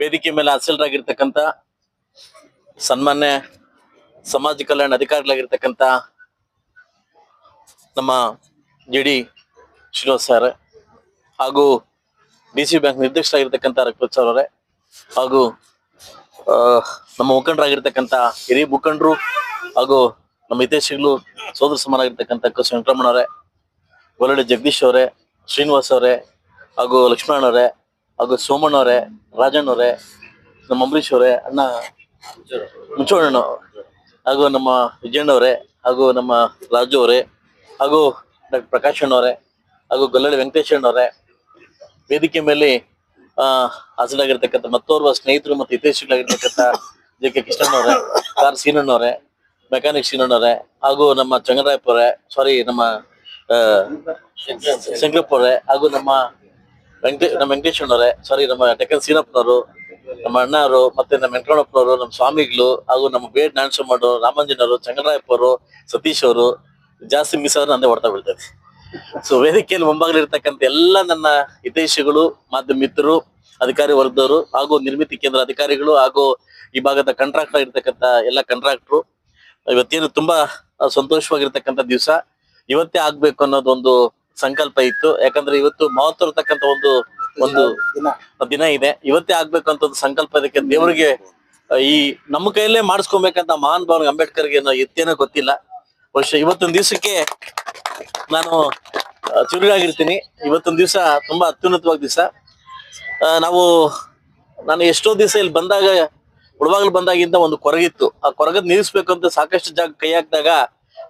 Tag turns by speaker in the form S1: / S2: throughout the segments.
S1: ವೇದಿಕೆ ಮೇಲೆ ಹಾಸಲರಾಗಿರ್ತಕ್ಕಂಥ ಸನ್ಮಾನ್ಯ ಸಮಾಜ ಕಲ್ಯಾಣ ಅಧಿಕಾರಿಗಳಾಗಿರ್ತಕ್ಕಂಥ ನಮ್ಮ ಜಿ ಡಿ ಶ್ರೀನಿವಾಸ್ ಸರ್ ಹಾಗೂ ಡಿ ಸಿ ಬ್ಯಾಂಕ್ ನಿರ್ದೇಶಕರಾಗಿರ್ತಕ್ಕಂಥ ರಘುಪತ್ ಸರ್ ಅವರೇ ಹಾಗೂ ನಮ್ಮ ಮುಖಂಡರಾಗಿರ್ತಕ್ಕಂಥ ಹಿರಿಯ ಮುಖಂಡರು ಹಾಗೂ ನಮ್ಮ ಹಿತೇಶಿಗಳು ಸೋದರ ಸಮಾನಾಗಿರ್ತಕ್ಕಂಥ ಕ. ವೆಂಕಟರಮಣವರೇ ಒಳ್ಳೆ ಜಗದೀಶ್ ಅವರೇ, ಶ್ರೀನಿವಾಸ್ ಅವರೇ ಹಾಗೂ ಲಕ್ಷ್ಮಣ ಅವರೇ ಹಾಗೂ ಸೋಮಣ್ಣ ಅವರೇ ರಾಜಣ್ಣ ಅವರೇ ನಮ್ಮ ಅಂಬರೀಶ್ ಅವರೇ ಅಣ್ಣ ಮುಂಚೋಣ ಹಾಗೂ ನಮ್ಮ ವಿಜಯಣ್ಣ ಅವರೇ ಹಾಗೂ ನಮ್ಮ ರಾಜು ಅವರೇ ಹಾಗೂ ಡಾಕ್ಟರ್ ಪ್ರಕಾಶ್ ಅಣ್ಣವರೇ ಹಾಗೂ ಗೊಲ್ಲಳ್ಳಿ ವೆಂಕಟೇಶ್ ಅವರೇ ವೇದಿಕೆ ಮೇಲೆ ಹಾಸನಾಗಿರ್ತಕ್ಕಂಥ ಮತ್ತೋರ್ವ ಸ್ನೇಹಿತರು ಮತ್ತು ಹಿತೈಷಿಗಳಾಗಿರ್ತಕ್ಕಂಥ ಜೆ ಕೆ ಕೃಷ್ಣಣ್ಣವರೇ ಕಾರ್ ಸೀನಣ್ಣವರೇ, ಮೆಕ್ಯಾನಿಕ್ ಸೀನಣ್ಣವರೇ ಹಾಗೂ ನಮ್ಮ ಚಂಗರಾಯಪ್ಪ ಅವರೇ ಸಾರಿ ನಮ್ಮ ಶಂಕರಪ್ಪ ಅವರೇ ಹಾಗೂ ನಮ್ಮ ವೆಂಕಟೇ, ನಮ್ಮ ವೆಂಕಟೇಶ್ ಅಣ್ಣವರೇ ಸಾರಿ ನಮ್ಮ ಟೆಕನ್ ಸೀನಪ್ಪನವರು, ನಮ್ಮ ಅಣ್ಣವರು ಮತ್ತೆ ನಮ್ಮ ವೆಂಕಣ್ಣಪ್ಪನವರು ನಮ್ಮ ಸ್ವಾಮಿಗಳು, ಹಾಗೂ ನಮ್ಮ ಬೇಡ್ ನಾಣಸಮ್ಮರು ರಾಮಂಜನವರು ಚಂಗರಾಯಪ್ಪ ಅವರು ಸತೀಶ್ ಅವರು, ಜಾಸ್ತಿ ಮಿಸ್ ಆದ್ರೆ ನಂದೇ ಹೊಡ್ತಾ ಬೀಳ್ತದೆ ಸೊ ವೇದಿಕೆಯಲ್ಲಿ ಮುಂಭಾಗಲಿರ್ತಕ್ಕಂಥ ಎಲ್ಲ ನನ್ನ ಹಿತೈಷಿಗಳು, ಮಾಧ್ಯಮ ಮಿತ್ರರು, ಅಧಿಕಾರಿ ವರ್ಗದವರು, ಹಾಗೂ ನಿರ್ಮಿತಿ ಕೇಂದ್ರ ಅಧಿಕಾರಿಗಳು, ಹಾಗೂ ಈ ಭಾಗದ ಕಾಂಟ್ರಾಕ್ಟರ್ ಇರ್ತಕ್ಕಂಥ ಎಲ್ಲ ಕಾಂಟ್ರಾಕ್ಟ್ರು ಇವತ್ತೇನು ತುಂಬಾ ಸಂತೋಷವಾಗಿರ್ತಕ್ಕಂಥ ದಿವಸ. ಇವತ್ತೇ ಆಗ್ಬೇಕು ಅನ್ನೋದೊಂದು ಸಂಕಲ್ಪ ಇತ್ತು. ಯಾಕಂದ್ರೆ ಇವತ್ತು ಮಹತ್ವ ಇರತಕ್ಕಂತ ಒಂದು ಒಂದು ದಿನ. ಇದೆ. ಇವತ್ತೇ ಆಗ್ಬೇಕಂತ ಅಂತ ಒಂದು ಸಂಕಲ್ಪ ಇದಕ್ಕೆ ದೇವರಿಗೆ ಈ ನಮ್ಮ ಕೈಯಲ್ಲೇ ಮಾಡಿಸ್ಕೊಬೇಕಂತ ಮಹಾನ್ ಭಾವನ ಅಂಬೇಡ್ಕರ್ಗೆ ಏನೋ ಎತ್ತೇನೋ ಗೊತ್ತಿಲ್ಲ. ಬಹುಶಃ ಇವತ್ತೊಂದು ದಿವಸಕ್ಕೆ ನಾನು ಚುರುಗಾಗಿರ್ತೀನಿ ಇವತ್ತೊಂದು ದಿವಸ ತುಂಬಾ ಅತ್ಯುನ್ನತವಾದ ದಿವಸ. ನಾವು ನಾನು ಎಷ್ಟೋ ದಿವಸ ಇಲ್ಲಿ ಬಂದಾಗ ಉಳವಾಗ್ಲು ಬಂದಾಗಿಂದ ಒಂದು ಕೊರಗಿತ್ತು. ಆ ಕೊರಗದ್ ನಿಲ್ಲಿಸ್ಬೇಕು ಅಂತ ಸಾಕಷ್ಟು ಜಾಗ ಕೈ ಹಾಕಿದಾಗ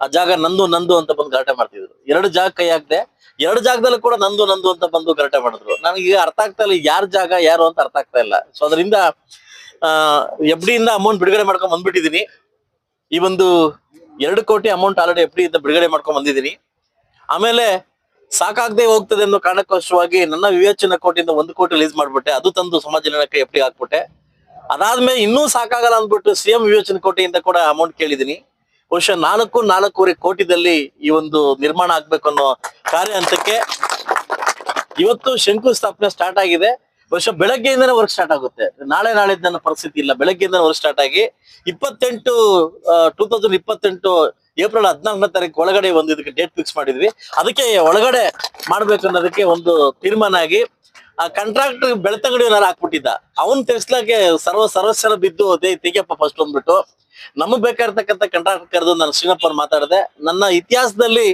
S1: ಆ ಜಾಗ ನಂದು ನಂದು ಅಂತ ಬಂದು ಗಲಾಟೆ ಮಾಡ್ತಿದ್ರು. ಎರಡು ಜಾಗ ಕೈ ಹಾಕ್ದೆ ಎರಡು ಜಾಗದಲ್ಲೂ ಕೂಡ ನಂದು ನಂದು ಅಂತ ಬಂದು ಗರಟೆ ಮಾಡಿದ್ರು. ನನಗೆ ಅರ್ಥ ಆಗ್ತಾ ಇಲ್ಲ, ಯಾರ ಜಾಗ, ಯಾರು ಅಂತ ಅರ್ಥ ಆಗ್ತಾ ಇಲ್ಲ. ಸೊ ಅದರಿಂದ ಎಫ್ ಡಿಯಿಂದ ಅಮೌಂಟ್ ಬಿಡುಗಡೆ ಮಾಡ್ಕೊಂಡ್ ಬಂದ್ಬಿಟ್ಟಿದೀನಿ ಈ ಒಂದು ಎರಡು ಕೋಟಿ ಅಮೌಂಟ್ ಆಲ್ರೆಡಿ ಎಫ್ ಡಿ ಇಂದ ಬಿಡುಗಡೆ ಮಾಡ್ಕೊಂಡ್ ಬಂದಿದ್ದೀನಿ. ಆಮೇಲೆ ಸಾಕಾಗದೆ ಹೋಗ್ತದೆ ಅನ್ನೋ ಕಾರಣಕ್ಕೋಸ್ಕರವಾಗಿ ನನ್ನ ವಿವೇಚನ ಕೋಟಿಯಿಂದ ಒಂದು ಕೋಟಿ ರಿಲೀಸ್ ಮಾಡ್ಬಿಟ್ಟೆ. ಅದು ತಂದು ಸಮಾಜ ಜನಕ್ಕೆ ಎಫ್ ಡಿ ಹಾಕ್ಬಿಟ್ಟೆ. ಅದಾದ್ಮೇಲೆ ಇನ್ನೂ ಸಾಕಾಗಲ್ಲ ಅಂದ್ಬಿಟ್ಟು ಸಿಎಂ ವಿವೇಚನ ಕೋಟಿಯಿಂದ ಕೂಡ ಅಮೌಂಟ್ ಕೇಳಿದೀನಿ ಬಹುಶಃ ನಾಲ್ಕು ನಾಲ್ಕೂವರೆ ಕೋಟಿದಲ್ಲಿ ಈ ಒಂದು ನಿರ್ಮಾಣ ಆಗ್ಬೇಕು ಅನ್ನೋ ಕಾರ್ಯ ಹಂತಕ್ಕೆ ಇವತ್ತು ಶಂಕುಸ್ಥಾಪನೆ ಸ್ಟಾರ್ಟ್ ಆಗಿದೆ. ಬಹುಶಃ ಬೆಳಗ್ಗೆಯಿಂದನೇ ವರ್ಕ್ ಸ್ಟಾರ್ಟ್ ಆಗುತ್ತೆ. ನಾಳೆ ನಾಳೆ ನನ್ನ ಪರಿಸ್ಥಿತಿ ಇಲ್ಲ. ಬೆಳಗ್ಗೆಯಿಂದ ವರ್ಕ್ ಸ್ಟಾರ್ಟ್ ಆಗಿ ಇಪ್ಪತ್ತೆಂಟು ಟೂ ತೌಸಂಡ್ ಇಪ್ಪತ್ತೆಂಟು ಏಪ್ರಿಲ್ ಹದಿನಾಲ್ಕನೇ ತಾರೀಕು ಒಳಗಡೆ ಒಂದು ಇದಕ್ಕೆ ಡೇಟ್ ಫಿಕ್ಸ್ ಮಾಡಿದ್ವಿ. ಅದಕ್ಕೆ ಒಳಗಡೆ ಮಾಡ್ಬೇಕು ಅನ್ನೋದಕ್ಕೆ ಒಂದು ತೀರ್ಮಾನ ಆಗಿ ಆ ಕಾಂಟ್ರಾಕ್ಟ್ ಏನಾರು ಹಾಕ್ಬಿಟ್ಟಿದ್ದ? ಅವನ್ ತೆಗ್ಸ್ಲಾಕೆ ಸರ್ವ ಸರ್ವಸ್ವರ ಬಿದ್ದು ಅದೇ ತೆಗಿಯಪ್ಪ ಫಸ್ಟ್ ಬಂದ್ಬಿಟ್ಟು. ನಮಗ್ ಬೇಕಾಗಿರ್ತಕ್ಕಂಥ ಕಾಂಟ್ರಾಕ್ಟ್ ಕರೆದು ನಾನು ಶ್ರೀನಪ್ಪ ಅವ್ರು ಮಾತಾಡಿದೆ. ನನ್ನ ಇತಿಹಾಸದಲ್ಲಿ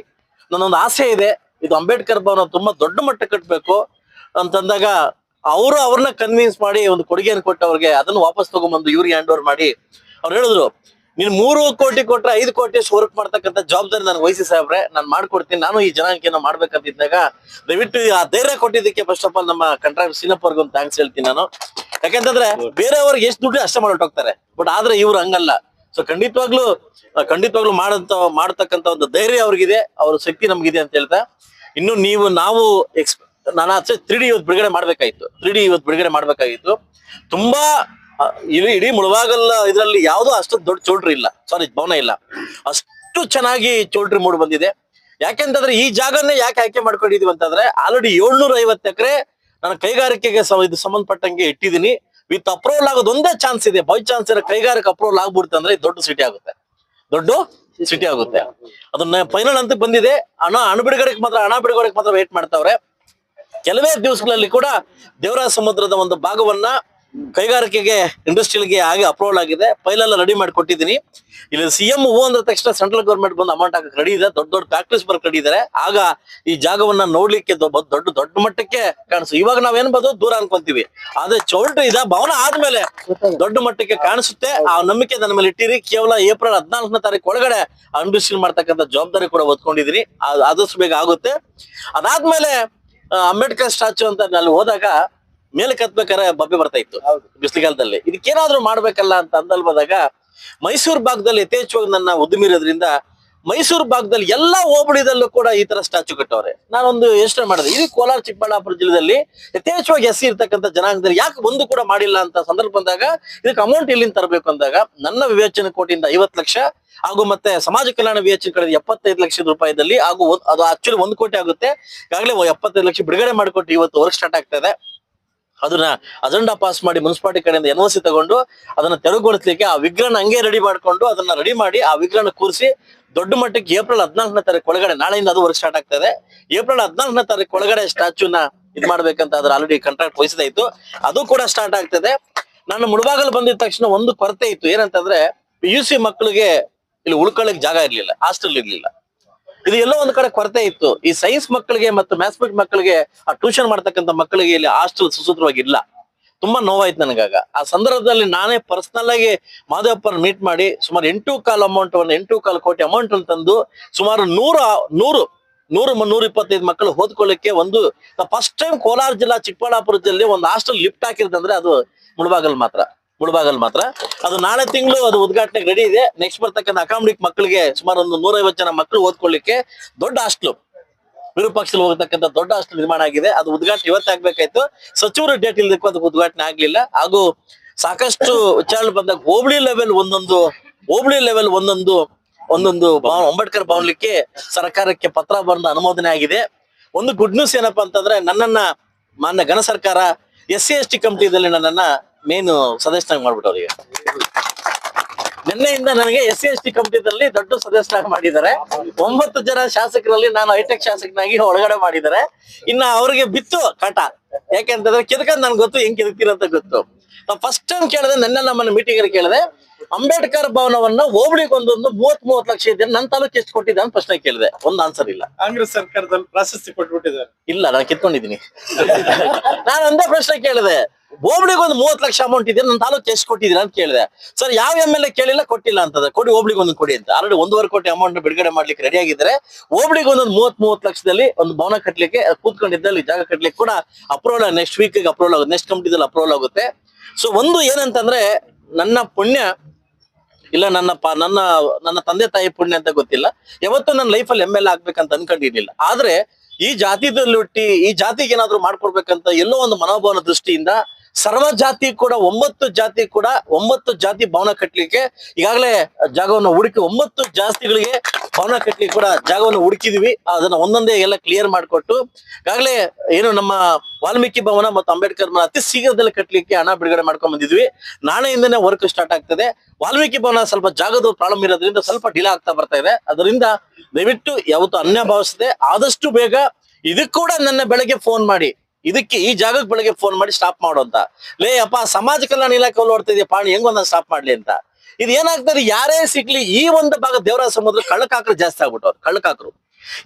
S1: ನನ್ನೊಂದು ಆಸೆ ಇದೆ. ಇದು ಅಂಬೇಡ್ಕರ್ ಭವನ ತುಂಬಾ ದೊಡ್ಡ ಮಟ್ಟ ಕಟ್ಟಬೇಕು ಅಂತಂದಾಗ ಅವರು ಅವ್ರನ್ನ ಕನ್ವಿನ್ಸ್ ಮಾಡಿ ಒಂದು ಕೊಡುಗೆಯನ್ನು ಕೊಟ್ಟು ಅವ್ರಿಗೆ ಅದನ್ನು ವಾಪಸ್ ತಗೊಂಡ್ಬಂದು ಇವ್ರಿಗೆ ಹ್ಯಾಂಡ್ ಓವರ್ ಮಾಡಿ. ಅವ್ರು ಹೇಳಿದ್ರು ನೀನ್ ಮೂರು ಕೋಟಿ ಕೊಟ್ರೆ ಐದು ಕೋಟಿ ವರ್ಕ್ ಮಾಡ್ತಕ್ಕಂಥ ಜವಾಬ್ದಾರಿ ನಾನು ವಹಿಸಿ ಸಾಹೇಬ್ರೆ, ನಾನು ಮಾಡ್ಕೊಡ್ತೀನಿ. ನಾನು ಈ ಜನಾಂಕಿನ ಮಾಡ್ಬೇಕಂತ ಇದ್ದಾಗ ದಯವಿಟ್ಟು ಆ ಧೈರ್ಯ ಕೊಟ್ಟಿದ್ದಕ್ಕೆ ಫಸ್ಟ್ ಆಫ್ ಆಲ್ ನಮ್ಮ ಕಂಟ್ರಾಕ್ಟರ್ ಸೀನಪ್ಪ ಅವ್ರಿಗೆ ಒಂದು ಥ್ಯಾಂಕ್ಸ್ ಹೇಳ್ತೀನಿ ನಾನು. ಯಾಕಂತಂದ್ರೆ ಬೇರೆಯವ್ರಿಗೆ ಎಷ್ಟು ದುಡ್ಡು ಅಷ್ಟೇ ಮಾಡಿ ಹೋಗ್ತಾರೆ. ಬಟ್ ಆದ್ರೆ ಇವ್ರು ಹಂಗಲ್ಲ. ಸೊ ಖಂಡಿತವಾಗ್ಲೂ ಖಂಡಿತವಾಗ್ಲೂ ಮಾಡಂತ ಮಾಡತಕ್ಕಂತ ಒಂದು ಧೈರ್ಯ ಅವ್ರಿಗಿದೆ. ಅವ್ರ ಶಕ್ತಿ ನಮ್ಗಿದೆ ಅಂತ ಹೇಳ್ತಾ. ಇನ್ನು ನೀವು, ನಾವು ಎಕ್ಸ್ ನಾನು ಅಷ್ಟೇ ತ್ರೀ ಇವತ್ತು ಬಿಡುಗಡೆ ಮಾಡ್ಬೇಕಾಗಿತ್ತು ತ್ರೀ ಇವತ್ತು ಬಿಡುಗಡೆ ಮಾಡ್ಬೇಕಾಗಿತ್ತು. ತುಂಬಾ ಇಡೀ ಇಡೀ ಮುಳಬಾಗಲ್ ಇದರಲ್ಲಿ ಯಾವುದು ಅಷ್ಟು ದೊಡ್ಡ ಚೌಲ್ಟ್ರಿ ಇಲ್ಲ. ಸಾರಿ ಭವನ ಇಲ್ಲ. ಅಷ್ಟು ಚೆನ್ನಾಗಿ ಚೌಲ್ಟ್ರಿ ಮೂಡ್ ಬಂದಿದೆ. ಯಾಕೆಂತಂದ್ರೆ ಈ ಜಾಗನೇ ಯಾಕೆ ಆಯ್ಕೆ ಮಾಡ್ಕೊಂಡಿದೀವಿ ಅಂತಂದ್ರೆ ಆಲ್ರೆಡಿ ಏಳ್ನೂರ ಐವತ್ತು ಎಕರೆ ನಾನು ಕೈಗಾರಿಕೆಗೆ ಇದು ಸಂಬಂಧಪಟ್ಟಂಗೆ ಇಟ್ಟಿದ್ದೀನಿ. ವಿತ್ ಅಪ್ರೂವಲ್ ಆಗೋದು ಒಂದೇ ಚಾನ್ಸ್ ಇದೆ. ಬೈ ಚಾನ್ಸ್ ಕೈಗಾರಿಕೆ ಅಪ್ರೂವಲ್ ಆಗ್ಬಿಡುತ್ತೆ ಅಂದ್ರೆ ದೊಡ್ಡ ಸಿಟಿ ಆಗುತ್ತೆ. ದೊಡ್ಡ ಸಿಟಿ ಆಗುತ್ತೆ. ಅದನ್ನ ಫೈನಲ್ ಅಂತ ಬಂದಿದೆ. ಹಣ ಹಣ ಬಿಡುಗಡೆಗೆ ಮಾತ್ರ, ಹಣ ಬಿಡುಗಡೆಗೆ ಮಾತ್ರ ವೇಟ್ ಮಾಡ್ತಾವ್ರೆ. ಕೆಲವೇ ದಿವಸಗಳಲ್ಲಿ ಕೂಡ ದೇವರಾಜ ಸಮುದ್ರದ ಒಂದು ಭಾಗವನ್ನ ಕೈಗಾರಿಕೆಗೆ ಇಂಡಸ್ಟ್ರಿಯಲ್ಗೆ ಆಗಿ ಅಪ್ರೂವಲ್ ಆಗಿದೆ. ಫೈಲ್ ಎಲ್ಲ ರೆಡಿ ಮಾಡಿ ಕೊಟ್ಟಿದ್ದೀನಿ. ಇಲ್ಲಿ ಸಿ ಎಂ ಹೂ ಅಂದ ತಕ್ಷಣ ಸೆಂಟ್ರಲ್ ಗೌರ್ಮೆಂಟ್ ಬಂದು ಅಮೌಂಟ್ ಹಾಕಕ್ಕೆ ರೆಡಿ ಇದೆ. ದೊಡ್ಡ ದೊಡ್ಡ ಫ್ಯಾಕ್ಟ್ರೀಸ್ ಬರ್ ರೆಡಿ ಇದಾರೆ. ಆಗ ಈ ಜಾಗವನ್ನ ನೋಡ್ಲಿಕ್ಕೆ ದೊಡ್ಡ ದೊಡ್ಡ ಮಟ್ಟಕ್ಕೆ ಕಾಣಿಸು ಇವಾಗ ನಾವೇನ್ ಬೋದು ದೂರ ಅನ್ಕೊಂತೀವಿ. ಆದ್ರೆ ಚೌಲ್ಟ್ರಿ ಇದೆ, ಭವನ ಆದ್ಮೇಲೆ ದೊಡ್ಡ ಮಟ್ಟಕ್ಕೆ ಕಾಣಿಸುತ್ತೆ. ಆ ನಂಬಿಕೆ ನನ್ನ ಮೇಲೆ ಇಟ್ಟಿರಿ. ಕೇವಲ ಏಪ್ರಿಲ್ ಹದಿನಾಲ್ಕನೇ ತಾರೀಕು ಒಳಗಡೆ ಅಂಡರ್ಸ್ಟ್ಯಾಂಡ್ ಮಾಡ್ತಕ್ಕಂಥ ಜವಾಬ್ದಾರಿ ಕೂಡ ಒತ್ಕೊಂಡಿದೀನಿ ಆದಷ್ಟು ಬೇಗ ಆಗುತ್ತೆ. ಅದಾದ್ಮೇಲೆ ಅಂಬೇಡ್ಕರ್ ಸ್ಟ್ಯಾಚು ಅಂತ ಅಲ್ಲಿ ಹೋದಾಗ ಮೇಲೆ ಕತ್ಬೇಕಾದ್ರೆ ಬಬ್ಬೆ ಬರ್ತಾ ಇತ್ತು ಬಿಸಿಲುಗಾಲದಲ್ಲಿ. ಇದಕ್ಕೇನಾದ್ರೂ ಮಾಡ್ಬೇಕಲ್ಲ ಅಂತ ಅಂದಲ್ಬಾದಾಗ ಬಂದಾಗ ಮೈಸೂರು ಭಾಗದಲ್ಲಿ ಯಥೇಚ್ಛವಾಗಿ ನನ್ನ ಉದ್ದಿಮಿರೋದ್ರಿಂದ ಮೈಸೂರು ಭಾಗದಲ್ಲಿ ಎಲ್ಲಾ ಹೋಬಳಿದಲ್ಲೂ ಕೂಡ ಈ ತರ ಸ್ಟ್ಯಾಚು ಕಟ್ಟವ್ರೆ. ನಾನೊಂದು ಯೋಚನೆ ಮಾಡಿದೆ. ಇದು ಕೋಲಾರ ಚಿಕ್ಕಬಳ್ಳಾಪುರ ಜಿಲ್ಲೆಯಲ್ಲಿ ಯಥೇಚ್ಛವಾಗಿ ಎಸ್ಸಿ ಇರ್ತಕ್ಕಂಥ ಜನಾಂಗದಲ್ಲಿ ಯಾಕೆ ಒಂದು ಕೂಡ ಮಾಡಿಲ್ಲ ಅಂತ ಸಂದರ್ಭ ಬಂದಾಗ ಇದಕ್ಕೆ ಅಮೌಂಟ್ ಎಲ್ಲಿಂದ ತರಬೇಕು ಅಂದಾಗ ನನ್ನ ವಿವೇಚನೆ ಕೋಟಿಯಿಂದ ಐವತ್ತು ಲಕ್ಷ ಹಾಗೂ ಮತ್ತೆ ಸಮಾಜ ಕಲ್ಯಾಣ ವಿವೇಚನೆ ಕಳೆದ ಎಪ್ಪತ್ತೈದು ಲಕ್ಷದ ರೂಪಾಯಿದಲ್ಲಿ ಹಾಗೂ ಅದು ಆಕ್ಚುಲಿ ಒಂದು ಕೋಟಿ ಆಗುತ್ತೆ. ಈಗಾಗಲೇ ಎಪ್ಪತ್ತೈದು ಲಕ್ಷ ಬಿಡುಗಡೆ ಮಾಡಿಕೊಟ್ಟು ಇವತ್ತು ವರ್ಕ್ ಸ್ಟಾರ್ಟ್ ಆಗ್ತಾ ಇದೆ. ಅದನ್ನ ಅಜೆಂಡಾ ಪಾಸ್ ಮಾಡಿ ಮುನ್ಸಿಪಾಲಿಟಿ ಕಡೆಯಿಂದ ಎನ್ ಸಿ ತಗೊಂಡು ಅದನ್ನ ತೆರವುಗೊಳಿಸ್ಲಿಕ್ಕೆ ಆ ವಿಗ್ರಹನ ಹಂಗೆ ರೆಡಿ ಮಾಡ್ಕೊಂಡು ಅದನ್ನ ರೆಡಿ ಮಾಡಿ ಆ ವಿಗ್ರಹನ ಕೂರಿಸಿ ದೊಡ್ಡ ಮಟ್ಟಕ್ಕೆ ಏಪ್ರಿಲ್ ಹದಿನಾಲ್ಕನೇ ತಾರೀಕು ಒಳಗಡೆ, ನಾಳೆಯಿಂದ ಅದು ವರ್ಕ್ ಸ್ಟಾರ್ಟ್ ಆಗ್ತದೆ. ಏಪ್ರಿಲ್ ಹದಿನಾಲ್ಕನೇ ತಾರೀಕು ಒಳಗಡೆ ಸ್ಟ್ಯಾಚ್ಯೂನ ಇದು ಮಾಡ್ಬೇಕಂತ ಅದ್ರ ಆಲ್ರೆಡಿ ಕಾಂಟ್ರಾಕ್ಟ್ ವಹಿಸಿದಾಯ್ತು ಅದು ಕೂಡ ಸ್ಟಾರ್ಟ್ ಆಗ್ತದೆ. ನಾನು ಮುಳಬಾಗಲ್ ಬಂದಿದ ತಕ್ಷಣ ಒಂದು ಕೊರತೆ ಇತ್ತು. ಏನಂತಂದ್ರೆ ಪಿ ಯು ಸಿ ಮಕ್ಕಳಿಗೆ ಇಲ್ಲಿ ಉಳ್ಕೊಳ್ಳಿಕ್ ಜಾಗ ಇರ್ಲಿಲ್ಲ ಹಾಸ್ಟೆಲ್ ಇರ್ಲಿಲ್ಲ. ಇದು ಎಲ್ಲೋ ಒಂದ್ ಕಡೆ ಕೊರತೆ ಇತ್ತು. ಈ ಸೈನ್ಸ್ ಮಕ್ಕಳಿಗೆ ಮತ್ತು ಮ್ಯಾಥ್ಮೆಟಿಕ್ ಮಕ್ಕಳಿಗೆ, ಆ ಟ್ಯೂಷನ್ ಮಾಡ್ತಕ್ಕಂಥ ಮಕ್ಕಳಿಗೆ ಇಲ್ಲಿ ಹಾಸ್ಟೆಲ್ ಸುಸೂತ್ರವಾಗಿ ಇಲ್ಲ ತುಂಬಾ ನೋವಾಯ್ತು ನನಗಾಗ. ಆ ಸಂದರ್ಭದಲ್ಲಿ ನಾನೇ ಪರ್ಸನಲ್ ಆಗಿ ಮಾದೇವಪ್ಪನ ಮೀಟ್ ಮಾಡಿ ಸುಮಾರು ಎಂಟು ಕಾಲ್ ಅಮೌಂಟ್ ಎಂಟು ಕಾಲ್ ಕೋಟಿ ಅಮೌಂಟ್ ಅನ್ನು ತಂದು ಸುಮಾರು ನೂರ, ನೂರು ನೂರು ನೂರ ಇಪ್ಪತ್ತೈದು ಮಕ್ಕಳು ಓದ್ಕೊಳ್ಳಿಕ್ಕೆ ಒಂದು ಫಸ್ಟ್ ಟೈಮ್ ಕೋಲಾರ ಜಿಲ್ಲಾ ಚಿಕ್ಕಬಳ್ಳಾಪುರ ಜಿಲ್ಲೆ ಒಂದು ಹಾಸ್ಟೆಲ್ ಲಿಫ್ಟ್ ಹಾಕಿರ್ತಂದ್ರೆ ಅದು ಮುಳಬಾಗಲ್ ಮಾತ್ರ. ಮುಳಬಾಗಲ್ ಮಾತ್ರ. ಅದು ನಾಳೆ ತಿಂಗಳು ಅದು ಉದ್ಘಾಟನೆಗೆ ರೆಡಿ ಇದೆ. ನೆಕ್ಸ್ಟ್ ಬರ್ತಕ್ಕಂಥ ಅಕಾಮಿಡಿಕ್ ಮಕ್ಕಳಿಗೆ ಸುಮಾರು ಒಂದು ನೂರೈವತ್ತು ಜನ ಮಕ್ಕಳು ಓದ್ಕೊಳ್ಳಿಕ್ಕೆ ದೊಡ್ಡ ಹಾಸ್ಟ್ಲು ವಿರೂಪಾಕ್ಷಲ್ಲಿ ಹೋಗತಕ್ಕಂಥ ದೊಡ್ಡ ಹಾಸ್ಟೆಲ್ ನಿರ್ಮಾಣ ಆಗಿದೆ. ಅದು ಉದ್ಘಾಟನೆ ಇವತ್ತೇ ಆಗ್ಬೇಕಾಯ್ತು. ಸಚಿವರು ಡೇಟ್ ಇಲ್ಲದಕ್ಕೂ ಅದಕ್ಕೆ ಉದ್ಘಾಟನೆ ಆಗ್ಲಿಲ್ಲ. ಹಾಗೂ ಸಾಕಷ್ಟು ವಿಚಾರಣೆ ಬಂದಾಗ ಹೋಬಳಿ ಲೆವೆಲ್ ಒಂದೊಂದು, ಹೋಬಳಿ ಲೆವೆಲ್ ಒಂದೊಂದು ಒಂದೊಂದು ಅಂಬೇಡ್ಕರ್ ಭವನಕ್ಕೆ ಸರ್ಕಾರಕ್ಕೆ ಪತ್ರ ಬರೆದ ಅನುಮೋದನೆ ಆಗಿದೆ. ಒಂದು ಗುಡ್ ನ್ಯೂಸ್ ಏನಪ್ಪಾ ಅಂತಂದ್ರೆ ನನ್ನನ್ನ ಮಾನ್ಯ ಘನ ಸರ್ಕಾರ, ಎಸ್ ಸಿ ಎಸ್ ಟಿ ಕಂಪ್ನಿದಲ್ಲಿ ನನ್ನನ್ನ ಮೇನ್ ಸದಸ್ಯನಾಗಿ ಮಾಡ್ಬಿಟ್ಟು ಈಗ ನಿನ್ನೆಯಿಂದ ನನಗೆ ಎಸ್ ಸಿ ಎಸ್ ಟಿ ಕಂಪ್ನಿದಲ್ಲಿ ದೊಡ್ಡ ಸದಸ್ಯರಾಗಿ ಮಾಡಿದ್ದಾರೆ. ಒಂಬತ್ತು ಜನ ಶಾಸಕರಲ್ಲಿ ನಾನು ಹೈಟೆಕ್ ಶಾಸಕನಾಗಿ ಒಳಗಡೆ ಮಾಡಿದ್ದಾರೆ. ಇನ್ನ ಅವ್ರಿಗೆ ಬಿತ್ತು ಕಟ. ಯಾಕೆಂತಂದ್ರೆ ಕಿದಕಂದ್ ನನ್ಗೆ ಗೊತ್ತು ಹೆಂಗ್ ಕಿದಕ್ತಿರಂತ ಗೊತ್ತು. ನಾವು ಫಸ್ಟ್ ಟೈಮ್ ಕೇಳಿದೆ ನನ್ನ ನಮ್ಮನ್ನ ಮೀಟಿಂಗ್ ಅಲ್ಲಿ ಕೇಳಿದೆ. ಅಂಬೇಡ್ಕರ್ ಭವನವನ್ನ ಹೋಬಳಿಗೆ ಒಂದೊಂದು ಮೂವತ್ ಮೂವತ್ ಲಕ್ಷ ಇದೆ ನನ್ನ ತಾಲೂಕು ಎಷ್ಟು ಕೊಟ್ಟಿದೆ ಅಂತ ಪ್ರಶ್ನೆ ಕೇಳಿದೆ. ಒಂದ್ ಆನ್ಸರ್ ಇಲ್ಲ.
S2: ಕಾಂಗ್ರೆಸ್ ಸರ್ಕಾರದಲ್ಲಿ ಪ್ರಾಶಸ್ತಿ ಕೊಟ್ಬಿಟ್ಟಿದ್ದಾರೆ.
S1: ಇಲ್ಲ ನಾನು ಕಿತ್ಕೊಂಡಿದ್ದೀನಿ. ನಾನು ಒಂದೇ ಪ್ರಶ್ನೆ ಕೇಳಿದೆ. ಹೋಬಳಿಗೆ ಒಂದು ಮೂವತ್ ಲಕ್ಷ ಅಮೌಂಟ್ ಇದೆ, ನನ್ನ ತಾಲೂಕು ಎಷ್ಟು ಕೊಟ್ಟಿದ್ದೀರಾ ಅಂತ ಕೇಳಿದೆ. ಸರ್, ಯಾವ ಎಂ ಎಲ್ ಎ ಕೇಳಿಲ್ಲ, ಕೊಟ್ಟಿಲ್ಲ ಅಂತದ. ಕೊಡಿ, ಹೋಬಳಿಗೆ ಒಂದು ಕೊಡಿ ಅಂತ. ಆಲ್ರೆಡಿ ಒಂದೂವರೆ ಕೋಟಿ ಅಮೌಂಟ್ ಬಿಡುಗಡೆ ಮಾಡ್ಲಿಕ್ಕೆ ರೆಡಿ ಆಗಿದ್ದಾರೆ ಹೋಬಳಿಗೆ ಒಂದೊಂದು ಮೂವತ್ ಮೂವತ್ ಲಕ್ಷದಲ್ಲಿ ಒಂದು ಭವನ ಕಟ್ಟಲಿಕ್ಕೆ ಕೂತ್ಕೊಂಡಿದ್ದಲ್ಲಿ ಜಾಗ ಕಟ್ಟಲಿಕ್ಕೆ ಕೂಡ ಅಪ್ರೂವಲ್ ನೆಕ್ಸ್ಟ್ ವೀಕ್ ಅಪ್ರೂವಲ್ ಆಗುತ್ತೆ. ನೆಕ್ಸ್ಟ್ ಕಂಪ್ನಿದಲ್ಲಿ ಅಪ್ರೂವಲ್ ಆಗುತ್ತೆ. ಸೊ ಒಂದು ಏನಂತಂದ್ರೆ, ನನ್ನ ಪುಣ್ಯ, ಇಲ್ಲ ನನ್ನ ನನ್ನ ನನ್ನ ತಂದೆ ತಾಯಿ ಪುಣ್ಯ ಅಂತ ಗೊತ್ತಿಲ್ಲ. ಯಾವತ್ತೂ ನನ್ನ ಲೈಫಲ್ಲಿ ಎಂ ಎಲ್ ಆಗ್ಬೇಕಂತ ಅನ್ಕೊಂಡಿರ್ಲಿಲ್ಲ. ಆದ್ರೆ, ಈ ಜಾತಿದಲ್ಲಿ ಹುಟ್ಟಿ ಈ ಜಾತಿಗೆ ಏನಾದ್ರು ಮಾಡ್ಕೊಡ್ಬೇಕಂತ ಎಲ್ಲೋ ಒಂದು ಮನೋಭಾವನ ದೃಷ್ಟಿಯಿಂದ ಸರ್ವ ಜಾತಿ ಕೂಡ, ಒಂಬತ್ತು ಜಾತಿ ಕೂಡ, ಒಂಬತ್ತು ಜಾತಿ ಭವನ ಕಟ್ಟಲಿಕ್ಕೆ ಈಗಾಗಲೇ ಜಾಗವನ್ನು ಹುಡುಕಿ ಒಂಬತ್ತು ಜಾತಿಗಳಿಗೆ ಭವನ ಕಟ್ಟಲಿಕ್ಕೆ ಕೂಡ ಜಾಗವನ್ನು ಹುಡುಕಿದೀವಿ. ಅದನ್ನ ಒಂದೊಂದೇ ಎಲ್ಲ ಕ್ಲಿಯರ್ ಮಾಡಿಕೊಟ್ಟು, ಈಗಾಗಲೇ ಏನು ನಮ್ಮ ವಾಲ್ಮೀಕಿ ಭವನ ಮತ್ತು ಅಂಬೇಡ್ಕರ್ ಭವನ ಅತಿ ಶೀಘ್ರದಲ್ಲಿ ಕಟ್ಟಲಿಕ್ಕೆ ಹಣ ಬಿಡುಗಡೆ ಮಾಡ್ಕೊಂಡ್ ಬಂದಿದ್ವಿ. ನಾಳೆಯಿಂದನೇ ವರ್ಕ್ ಸ್ಟಾರ್ಟ್ ಆಗ್ತದೆ. ವಾಲ್ಮೀಕಿ ಭವನ ಸ್ವಲ್ಪ ಜಾಗದ ಪ್ರಾಬ್ಲಮ್ ಇರೋದ್ರಿಂದ ಸ್ವಲ್ಪ ಡಿಲೇ ಆಗ್ತಾ ಬರ್ತಾ ಇದೆ. ಅದರಿಂದ ದಯವಿಟ್ಟು ಯಾವತ್ತು ಅನ್ಯ ಭಾವಿಸದೆ ಆದಷ್ಟು ಬೇಗ ಇದಕ್ಕೂ ಕೂಡ ನನ್ನ ಬೆಳಗ್ಗೆ ಫೋನ್ ಮಾಡಿ. ಇದಕ್ಕೆ ಈ ಜಾಗಕ್ಕೆ ಬೆಳಗ್ಗೆ ಫೋನ್ ಮಾಡಿ ಸ್ಟಾಪ್ ಮಾಡು ಅಂತ. ಲೇ ಅಪ್ಪ, ಸಮಾಜ ಕಲ್ಯಾಣ ಇಲಾಖೆ ನೋಡ್ತಾ ಇದೆಯಾ ಪಾಣಿ ಹೆಂಗೊಂದ ಸ್ಟಾಪ್ ಮಾಡ್ಲಿ ಅಂತ. ಇದು ಏನಾಗ್ತದೆ ಯಾರೇ ಸಿಗ್ಲಿ, ಈ ಒಂದು ಭಾಗ ದೇವರ ಸಮುದ್ರ ಕಳ್ಳಕಾಕರು ಜಾಸ್ತಿ ಆಗ್ಬಿಟ್ಟವ್ರು ಕಳ್ಳಕಾಕರು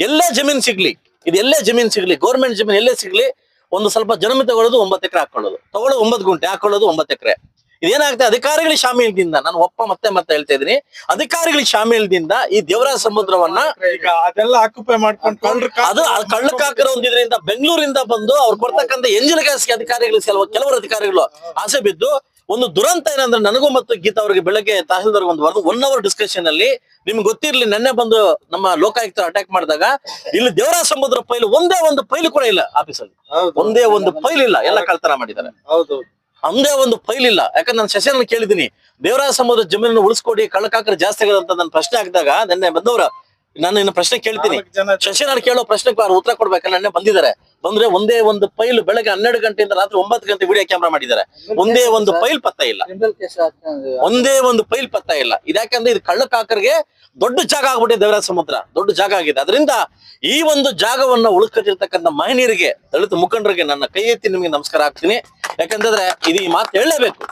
S1: ಎಲ್ಲೇ ಜಮೀನ್ ಸಿಗ್ಲಿ, ಇದು ಎಲ್ಲೇ ಜಮೀನ್ ಸಿಗ್ಲಿ ಗೌರ್ಮೆಂಟ್ ಜಮೀನ್ ಎಲ್ಲೇ ಸಿಗ್ಲಿ, ಒಂದು ಸ್ವಲ್ಪ ಜನಮಿ ತಗೊಳ್ಳೋದು ಒಂಬತ್ತು ಎಕರೆ ಹಾಕೊಳ್ಳೋದು. ತಗೊಳ್ಳೋದು ಒಂಬತ್ತು ಗುಂಟೆ, ಹಾಕೊಳ್ಳೋದು ಒಂಬತ್ತು ಎಕರೆ. ಇದೇನಾಗುತ್ತೆ? ಅಧಿಕಾರಿಗಳ ಶಾಮೀಲ್ದಿಂದ ನಾನು ಒಪ್ಪ ಮತ್ತೆ ಮತ್ತೆ ಹೇಳ್ತಾ ಇದ್ದೀನಿ. ಅಧಿಕಾರಿಗಳ ಶಾಮೀಲ್ದಿಂದ ಈ ದೇವರಾಜ ಸಮುದ್ರವನ್ನ
S2: ಈಗ ಅದೆಲ್ಲ ಆಕ್ಯುಪೈ ಮಾಡ್ಕೊಂಡು
S1: ಅದು ಕಳ್ಳಕಾಕರ ಒಂದಿದ್ರಿಂದ ಬೆಂಗಳೂರಿಂದ ಬಂದು ಅವ್ರು ಕೊಡ್ತಕ್ಕಂಥ ಎಂಜಿನ ಕೆಲಸಕ್ಕೆ ಅಧಿಕಾರಿಗಳು ಕೆಲವು ಕೆಲವರು ಅಧಿಕಾರಿಗಳು ಆಸೆ ಬಿದ್ದು ಒಂದು ದುರಂತ ಏನಂದ್ರೆ ನನಗೂ ಮತ್ತು ಗೀತಾ ಅವರಿಗೆ ಬೆಳಗ್ಗೆ ತಹಸೀಲ್ದಾರ್ ಒಂದು ವರದಿ ಒನ್ ಅವರ್ ಡಿಸ್ಕಷನ್ ಅಲ್ಲಿ ನಿಮ್ಗೆ ಗೊತ್ತಿರ್ಲಿ ನೆನ್ನೆ ಬಂದು ನಮ್ಮ ಲೋಕಾಯುಕ್ತ ಅಟ್ಯಾಕ್ ಮಾಡಿದಾಗ ಇಲ್ಲಿ ದೇವರ ಸಮುದ್ರ ಪೈಲು ಒಂದೇ ಒಂದು ಪೈಲು ಕೂಡ ಇಲ್ಲ ಆಫೀಸಲ್ಲಿ
S2: ಹೌದು.
S1: ಒಂದೇ ಒಂದು ಫೈಲ್ ಇಲ್ಲ. ಎಲ್ಲ ಕಳ್ತನ ಮಾಡಿದ್ದಾರೆ.
S2: ಹೌದು.
S1: ಒಂದೇ ಒಂದು ಫೈಲ್ ಇಲ್ಲ. ಯಾಕಂದ್ರೆ ನಾನು ಸೆಷನ್ ಕೇಳಿದೀನಿ ದೇವರಾಜ ಸಮುದ್ರ ಜಮೀನನ್ನು ಉಳಿಸ್ಕೊಡಿ, ಕಳ್ಳಕಾಕರ ಜಾಸ್ತಿ ಆಗದಂತ ನನ್ನ ಪ್ರಶ್ನೆ ಹಾಕಿದಾಗ, ನೆನ್ನೆ ಬಂದವ್ರ ನಾನು ಇನ್ನು ಪ್ರಶ್ನೆ ಕೇಳ್ತೀನಿ.
S2: ಶಶಿನಾರ್
S1: ಶಶಿನಾಳ್ ಕೇಳೋ ಪ್ರಶ್ನೆಗೆ ಅವ್ರು ಉತ್ತರ ಕೊಡ್ಬೇಕಲ್ಲ ನೆನ್ನೆ ಬಂದಿದ್ದಾರೆ. ಬಂದ್ರೆ ಒಂದೇ ಒಂದು ಫೈಲ್ ಬೆಳಗ್ಗೆ ಹನ್ನೆರಡು ಗಂಟೆಯಿಂದ ರಾತ್ರಿ ಒಂಬತ್ತು ಗಂಟೆ ವಿಡಿಯೋ ಕ್ಯಾಮ್ರಾ ಮಾಡಿದ್ದಾರೆ. ಒಂದೇ ಒಂದು ಫೈಲ್ ಪತ್ತ ಇಲ್ಲ. ಒಂದೇ ಒಂದು ಫೈಲ್ ಪತ್ತ ಇಲ್ಲ. ಇದ್ಯಾಕಂದ್ರೆ ಇದು ಕಳ್ಳಕಾಕರಿಗೆ ದೊಡ್ಡ ಜಾಗ ಆಗ್ಬಿಟ್ಟಿದೆ ದೇವರಾಜ ಸಮುದ್ರ. ದೊಡ್ಡ ಜಾಗ ಆಗಿದೆ. ಅದರಿಂದ ಈ ಒಂದು ಜಾಗವನ್ನ ಉಳ್ಕೊಂಡಿರ್ತಕ್ಕಂಥ ಮಹಿಳೆಯರಿಗೆ ದಲಿತ ಮುಖಂಡರಿಗೆ ನನ್ನ ಕೈ ಎತ್ತಿ ನಿಮಗೆ ನಮಸ್ಕಾರ ಹಾಕ್ತೀನಿ. ಯಾಕಂತಂದ್ರೆ ಇದು ಈ ಮಾತು ಹೇಳಲೇಬೇಕು.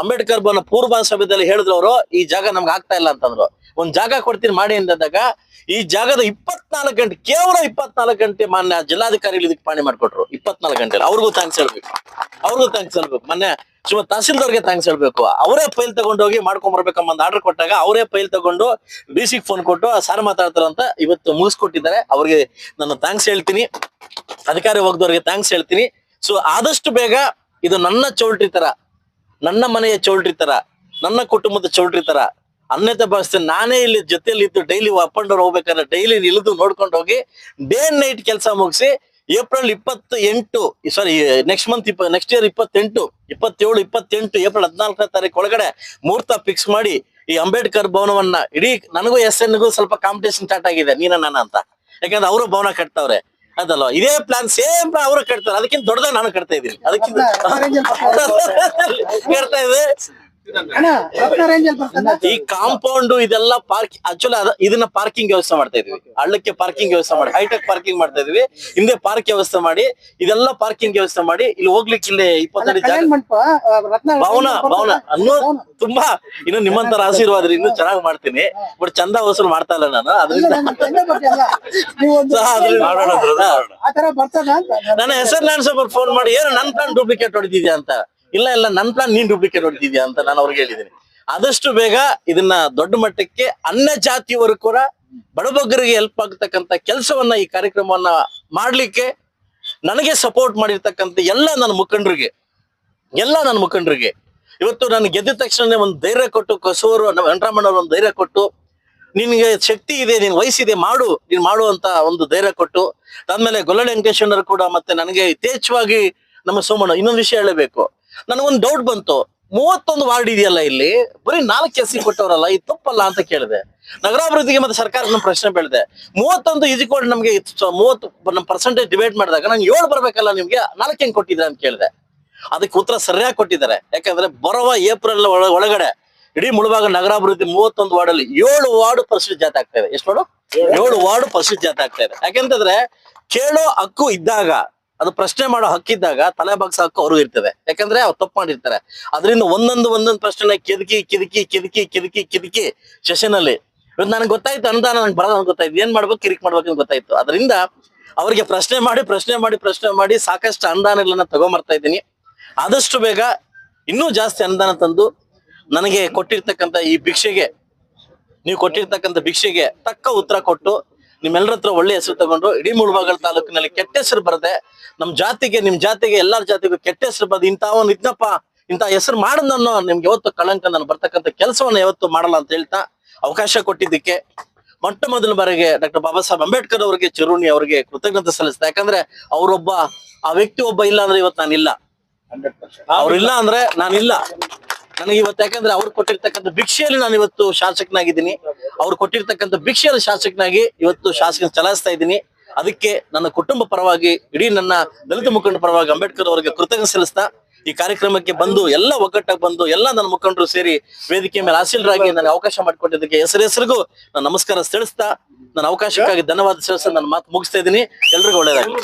S1: ಅಂಬೇಡ್ಕರ್ ಬನ್ನ ಪೂರ್ವ ಸಭೆಯಲ್ಲಿ ಹೇಳಿದ್ರು ಅವರು ಈ ಜಾಗ ನಮ್ಗೆ ಆಗ್ತಾ ಇಲ್ಲ ಅಂತಂದ್ರು. ಒಂದ್ ಜಾಗ ಕೊಡ್ತೀನಿ ಮಾಡಿ ಅಂದಾಗ ಈ ಜಾಗದ ಇಪ್ಪತ್ನಾಲ್ಕು ಗಂಟೆ, ಕೇವಲ ಇಪ್ಪತ್ನಾಲ್ಕು ಗಂಟೆ ಮಾನ್ಯ ಜಿಲ್ಲಾಧಿಕಾರಿಗಳು ಇದಕ್ಕೆ ಪಾಣಿ ಮಾಡಿಕೊಟ್ರು. ಇಪ್ಪತ್ನಾಲ್ಕು ಗಂಟೆ ಅವ್ರಿಗೂ ಥ್ಯಾಂಕ್ಸ್ ಹೇಳ್ಬೇಕು. ಅವ್ರಿಗೂ ಥ್ಯಾಂಕ್ಸ್ ಹೇಳ್ಬೇಕು. ಮೊನ್ನೆ ಸುಮ್ಮ ತಹಸೀಲ್ದಾರ್ಗೆ ಥ್ಯಾಂಕ್ಸ್ ಹೇಳ್ಬೇಕು. ಅವರೇ ಫೈಲ್ ತಗೊಂಡೋಗಿ ಮಾಡ್ಕೊಂಬರ್ಬೇಕಮ್ಮ ಒಂದು ಆರ್ಡರ್ ಕೊಟ್ಟಾಗ ಅವರೇ ಫೈಲ್ ತಗೊಂಡು ಡಿ ಸಿಗೆ ಫೋನ್ ಕೊಟ್ಟು, ಸಾರ್ ಮಾತಾಡ್ತಾರಂತ ಇವತ್ತು ಮುಗಿಸ್ಕೊಟ್ಟಿದ್ದಾರೆ. ಅವ್ರಿಗೆ ನಾನು ಥ್ಯಾಂಕ್ಸ್ ಹೇಳ್ತೀನಿ. ಅಧಿಕಾರಿ ಹೋಗ್ದವ್ರಿಗೆ ಥ್ಯಾಂಕ್ಸ್ ಹೇಳ್ತೀನಿ. ಸೊ ಆದಷ್ಟು ಬೇಗ ಇದು ನನ್ನ ಚೌಲ್ಟ್ರಿ ತರ, ನನ್ನ ಮನೆಯ ಚೌಲ್ಟ್ರಿ ತರ, ನನ್ನ ಕುಟುಂಬದ ಚೌಲ್ಟ್ರಿ ತರ ಅನ್ಯತೆ ಭಾವಿಸ್ತೇನೆ ನಾನೇ ಇಲ್ಲಿ ಜೊತೆಯಲ್ಲಿ ಇದ್ದು ಡೈಲಿ ಅಪ್ ಹೋಗ್ಬೇಕಾದ್ರೆ ಡೈಲಿ ಇಳಿದು ನೋಡ್ಕೊಂಡು ಹೋಗಿ ಡೇ ಅಂಡ್ ನೈಟ್ ಕೆಲಸ ಮುಗಿಸಿ ಏಪ್ರಿಲ್ ಇಪ್ಪತ್ತು ಎಂಟು ಸಾರಿ ನೆಕ್ಸ್ಟ್ ಮಂತ್ ಇಪ್ಪ ನೆಕ್ಸ್ಟ್ ಇಯರ್ ಇಪ್ಪತ್ತೆಂಟು ಇಪ್ಪತ್ತೇಳು ಇಪ್ಪತ್ತೆಂಟು ಏಪ್ರಿಲ್ ಹದಿನಾಲ್ಕನೇ ತಾರೀಕು ಒಳಗಡೆ ಮುಹೂರ್ತ ಫಿಕ್ಸ್ ಮಾಡಿ ಈ ಅಂಬೇಡ್ಕರ್ ಭವನವನ್ನ ಇಡೀ ನನಗೂ ಎಸ್ ಎನ್ಗೂ ಸ್ವಲ್ಪ ಕಾಂಪಿಟೇಷನ್ ಸ್ಟಾರ್ಟ್ ಆಗಿದೆ ನೀನ ನಾನು ಅಂತ ಯಾಕಂದ್ರೆ ಅವರು ಭವನ ಕಟ್ತಾವ್ರೆ ಅದಲ್ಲ ಇದೇ ಪ್ಲಾನ್ ಸೇಮ್ ಅವರು ಕಟ್ತಾರೆ ಅದಕ್ಕಿಂತ ದೊಡ್ಡದಾಗ ನಾನು ಕಟ್ತಾ ಇದ್ದೀನಿ ಅದಕ್ಕಿಂತ ಕಟ್ತಾ ಇದೆ ಈ ಕಾಂಪೌಂಡ್ ಇದೆಲ್ಲ ಪಾರ್ಕ್ ಆಕ್ಚುಲಿ ಇದನ್ನ ಪಾರ್ಕಿಂಗ್ ವ್ಯವಸ್ಥೆ ಮಾಡ್ತಾ ಇದೀವಿ. ಹಳ್ಳಕ್ಕೆ ಪಾರ್ಕಿಂಗ್ ವ್ಯವಸ್ಥೆ ಮಾಡಿ ಹೈಟೆಕ್ ಪಾರ್ಕಿಂಗ್ ಮಾಡ್ತಾ ಇದೀವಿ. ಹಿಂದೆ ಪಾರ್ಕ್ ವ್ಯವಸ್ಥೆ ಮಾಡಿ ಇದೆಲ್ಲ ಪಾರ್ಕಿಂಗ್ ವ್ಯವಸ್ಥೆ ಮಾಡಿ ಇಲ್ಲಿ ಹೋಗ್ಲಿಕ್ಕೆ ಇಲ್ಲಿ ಇಪ್ಪತ್ತಡಿ
S3: ರತ್ನ
S1: ಭವನ ಭವನ? ಅನ್ನೋ ತುಂಬಾ ಇನ್ನು ನಿಮ್ಮಂತರ ಆಶೀರ್ವಾದ ಇನ್ನು ಚೆನ್ನಾಗಿ ಮಾಡ್ತೀನಿ. ಬಟ್ ಚಂದ ವಸೂಲು ಮಾಡ್ತಾ ಇಲ್ಲ ನಾನು ಅದರಿಂದ
S3: ನನ್ನ
S1: ನನ್ನ ಹೆಸರು ನಾನು ಸ್ವಲ್ಪ ಫೋನ್ ಮಾಡಿ ಏನು ನನ್ ಪ್ಲಾನ್ ಡೂಪ್ಲಿಕೇಟ್ ಹೊಡೆದಿದ್ಯಾ ಅಂತ. ಇಲ್ಲ ಇಲ್ಲ ನನ್ನ ಪ್ಲಾನ್ ನೀನ್ ಡೂಪ್ಲಿಕೇಟ್ ಹೊಡಿತಿದ್ಯಾ ಅಂತ ನಾನು ಅವ್ರಿಗೆ ಹೇಳಿದ್ದೀನಿ ಆದಷ್ಟು ಬೇಗ ಇದನ್ನ ದೊಡ್ಡ ಮಟ್ಟಕ್ಕೆ ಅನ್ಯ ಜಾತಿಯವರು ಕೂಡ ಬಡಬಗ್ಗರಿಗೆ ಹೆಲ್ಪ್ ಆಗತಕ್ಕಂತ ಕೆಲಸವನ್ನ ಈ ಕಾರ್ಯಕ್ರಮವನ್ನ ಮಾಡ್ಲಿಕ್ಕೆ ನನಗೆ ಸಪೋರ್ಟ್ ಮಾಡಿರ್ತಕ್ಕಂಥ ಎಲ್ಲ ನನ್ನ ಮುಖಂಡರಿಗೆ, ಎಲ್ಲ ನನ್ನ ಮುಖಂಡರಿಗೆ. ಇವತ್ತು ನಾನು ಗೆದ್ದ ತಕ್ಷಣ ಒಂದು ಧೈರ್ಯ ಕೊಟ್ಟು ಕಸೂರು ವೆಂಕಟರಮಣ್ಣವ್ರು ಒಂದು ಧೈರ್ಯ ಕೊಟ್ಟು, ನಿನಗೆ ಶಕ್ತಿ ಇದೆ, ನಿನ್ ವಯಸ್ಸಿದೆ ಮಾಡು, ನೀನ್ ಮಾಡು ಅಂತ ಒಂದು ಧೈರ್ಯ ಕೊಟ್ಟು ಅದಾದ್ಮೇಲೆ ಗೊಲ್ಲಡೆ ವೆಂಕಟೇಶ್ವರ ಕೂಡ ಮತ್ತೆ ನನಗೆ ಯಥೇಚ್ಛವಾಗಿ ನಮ್ಮ ಸೋಮಣ್ಣ ಇನ್ನೊಂದು ವಿಷಯ ಹೇಳಬೇಕು. ನನಗೊಂದು ಡೌಟ್ ಬಂತು. ಮೂವತ್ತೊಂದು ವಾರ್ಡ್ ಇದೆಯಲ್ಲ ಇಲ್ಲಿ? ಬರೀ ನಾಲ್ಕು ಎಸ್ ಸಿ ಕೊಟ್ಟವರಲ್ಲ, ಇದು ತಪ್ಪಲ್ಲ ಅಂತ ಕೇಳಿದೆ. ನಗರಾಭಿವೃದ್ಧಿಗೆ ಮತ್ತೆ ಸರ್ಕಾರದ ಪ್ರಶ್ನೆ ಬೆಳೆದೆ. ಮೂವತ್ತೊಂದು ಈಜಿಕೊಂಡು ನಮಗೆ ಮೂವತ್ತು ನಮ್ಮ ಪರ್ಸೆಂಟೇಜ್ ಡಿವೈಡ್ ಮಾಡಿದಾಗ ನಂಗೆ ಏಳು ಬರ್ಬೇಕಲ್ಲ ನಿಮ್ಗೆ, ನಾಲ್ಕು ಹೆಂಗ್ ಕೊಟ್ಟಿದ್ರೆ ಅಂತ ಕೇಳಿದೆ. ಅದಕ್ಕೆ ಉತ್ತರ ಸರಿಯಾಗಿ ಕೊಟ್ಟಿದ್ದಾರೆ. ಯಾಕಂದ್ರೆ ಬರುವ ಏಪ್ರಿಲ್ ಒಳ- ಒಳಗಡೆ ಇಡೀ ಮುಳುಭಾಗ ನಗರಾಭಿವೃದ್ಧಿ ಮೂವತ್ತೊಂದು ವಾರ್ಡ್ ಅಲ್ಲಿ ಏಳು ವಾರ್ಡ್ ಪರ್ಸೆಂಟ್ ಜಾತಿ ಆಗ್ತಾ ಇದೆ. ಎಷ್ಟು ನೋಡು? ಏಳು ವಾರ್ಡ್ ಪರ್ಸೆಂಟ್ ಜಾತಿ ಆಗ್ತಾ ಇದೆ. ಯಾಕೆಂತಂದ್ರೆ, ಕೇಳೋ ಹಕ್ಕು ಇದ್ದಾಗ ಅದು ಪ್ರಶ್ನೆ ಮಾಡೋ ಹಕ್ಕಿದ್ದಾಗ ತಲೆ ಹಕ್ಕು ಅವ್ರಿಗೂ ಇರ್ತದೆ. ಯಾಕಂದ್ರೆ ಅವ್ರು ತಪ್ಪು ಮಾಡಿರ್ತಾರೆ. ಅದರಿಂದ ಒಂದೊಂದು ಒಂದೊಂದು ಪ್ರಶ್ನೆನ ಕೆದಕಿ, ಕಿದಕಿ ಕಿದಕಿ ಕಿದಕಿ ಕಿದಕಿ ಸೆಷನ್ ಅಲ್ಲಿ ಇವತ್ತು ನನಗೆ ಗೊತ್ತಾಯ್ತು, ಅನುದಾನ ನನಗೆ ಬರೋದು ಗೊತ್ತಾಯ್ತು. ಏನ್ ಮಾಡ್ಬೇಕು, ಕಿರಿಕ್ ಮಾಡ್ಬೇಕು ಅಂತ ಗೊತ್ತಾಯ್ತು. ಅದರಿಂದ ಅವರಿಗೆ ಪ್ರಶ್ನೆ ಮಾಡಿ ಪ್ರಶ್ನೆ ಮಾಡಿ ಪ್ರಶ್ನೆ ಮಾಡಿ ಸಾಕಷ್ಟು ಅನುದಾನಗಳನ್ನ ತಗೊಂಬರ್ತಾ ಇದ್ದೀನಿ. ಆದಷ್ಟು ಬೇಗ ಇನ್ನೂ ಜಾಸ್ತಿ ಅನುದಾನ ತಂದು ನನಗೆ ಕೊಟ್ಟಿರ್ತಕ್ಕಂಥ ಈ ಭಿಕ್ಷೆಗೆ, ನೀವು ಕೊಟ್ಟಿರ್ತಕ್ಕಂಥ ಭಿಕ್ಷೆಗೆ ತಕ್ಕ ಉತ್ತರ ಕೊಟ್ಟು ನಿಮ್ಮೆಲ್ಲರ ಹತ್ರ ಒಳ್ಳೆ ಹೆಸರು ತಗೊಂಡು ಇಡೀ ಮುಳಬಾಗಲ್ ತಾಲೂಕಿನಲ್ಲಿ ಕೆಟ್ಟ ಹೆಸರು ಬರದೆ, ನಮ್ ಜಾತಿಗೆ, ನಿಮ್ ಜಾತಿಗೆ, ಎಲ್ಲಾರ ಜಾತಿಗೂ ಕೆಟ್ಟ ಹೆಸರು ಬರದೆ, ಇಂಥ ಒಂದು ಇದ್ನಪ್ಪ, ಇಂಥ ಹೆಸರು ಮಾಡದನ್ನೋ ನಿಮ್ಗೆ ಯಾವತ್ತು ಕಳಂಕ ನಾನು ಬರ್ತಕ್ಕಂಥ ಕೆಲಸವನ್ನ ಯಾವತ್ತು ಮಾಡಲ್ಲ ಅಂತ ಹೇಳ್ತಾ ಅವಕಾಶ ಕೊಟ್ಟಿದ್ದಕ್ಕೆ, ಮೊಟ್ಟ ಮೊದಲ ಬಾರಿಗೆ ಡಾಕ್ಟರ್ ಬಾಬಾ ಸಾಹೇಬ್ ಅಂಬೇಡ್ಕರ್ ಅವರಿಗೆ ಚಿರುಣಿ ಅವರಿಗೆ ಕೃತಜ್ಞತೆ ಸಲ್ಲಿಸ್ತಾ, ಯಾಕಂದ್ರೆ ಅವರೊಬ್ಬ, ಆ ವ್ಯಕ್ತಿ ಒಬ್ಬ ಇಲ್ಲ ಅಂದ್ರೆ ಇವತ್ತು ನಾನಿಲ್ಲ. ಅವ್ರಿಲ್ಲ ಅಂದ್ರೆ ನಾನಿಲ್ಲ. ನನಗೆ ಇವತ್ತು ಯಾಕಂದ್ರೆ ಅವ್ರು ಕೊಟ್ಟಿರ್ತಕ್ಕಂಥ ಭಿಕ್ಷೆಯಲ್ಲಿ ನಾನು ಇವತ್ತು ಶಾಸಕನಾಗಿದ್ದೀನಿ. ಅವ್ರು ಕೊಟ್ಟಿರ್ತಕ್ಕಂಥ ಭಿಕ್ಷೆಯಲ್ಲಿ ಶಾಸಕನಾಗಿ ಇವತ್ತು ಶಾಸಕ ಚಲಾಯಿಸ್ತಾ ಇದ್ದೀನಿ. ಅದಕ್ಕೆ ನನ್ನ ಕುಟುಂಬ ಪರವಾಗಿ, ಇಡೀ ನನ್ನ ದಲಿತ ಮುಖಂಡ ಪರವಾಗಿ ಅಂಬೇಡ್ಕರ್ ಅವರಿಗೆ ಕೃತಜ್ಞತೆ ಸಲ್ಲಿಸ್ತಾ, ಈ ಕಾರ್ಯಕ್ರಮಕ್ಕೆ ಬಂದು ಎಲ್ಲ ಒಗ್ಗಟ್ಟಾಗಿ ಬಂದು ಎಲ್ಲ ನನ್ನ ಮುಖಂಡರು ಸೇರಿ ವೇದಿಕೆ ಮೇಲೆ ಆಸೀಲರಾಗಿ ನನಗೆ ಅವಕಾಶ ಮಾಡಿಕೊಟ್ಟಿದ್ದಕ್ಕೆ ಹೆಸರು ಹೆಸರಿಗೂ ನಾನು ನಮಸ್ಕಾರ ತಿಳಿಸ್ತಾ ನನ್ನ ಅವಕಾಶಕ್ಕಾಗಿ ಧನ್ಯವಾದ ಸಲ್ಲಿಸ್ತಾ ನನ್ನ ಮಾತು ಮುಗಿಸ್ತಾ ಇದ್ದೀನಿ. ಎಲ್ರಿಗೂ ಒಳ್ಳೇದಾಗಲಿ